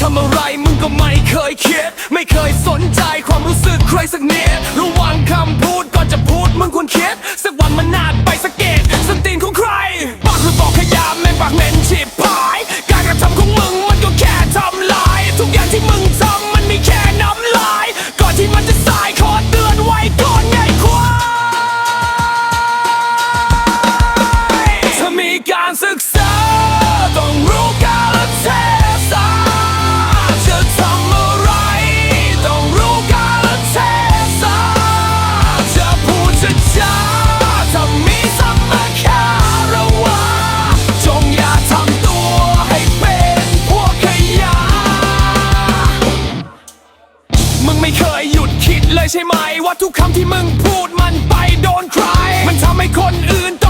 ทำอะไรมึงก็ไม่เคยคิด ไม่เคยสนใจความรู้สึกใครสักนิดระวัง เลยใช่ไหม ว่าทุกคำที่มึงพูดมันไปโดนใคร มันทำให้คนอื่นต้อง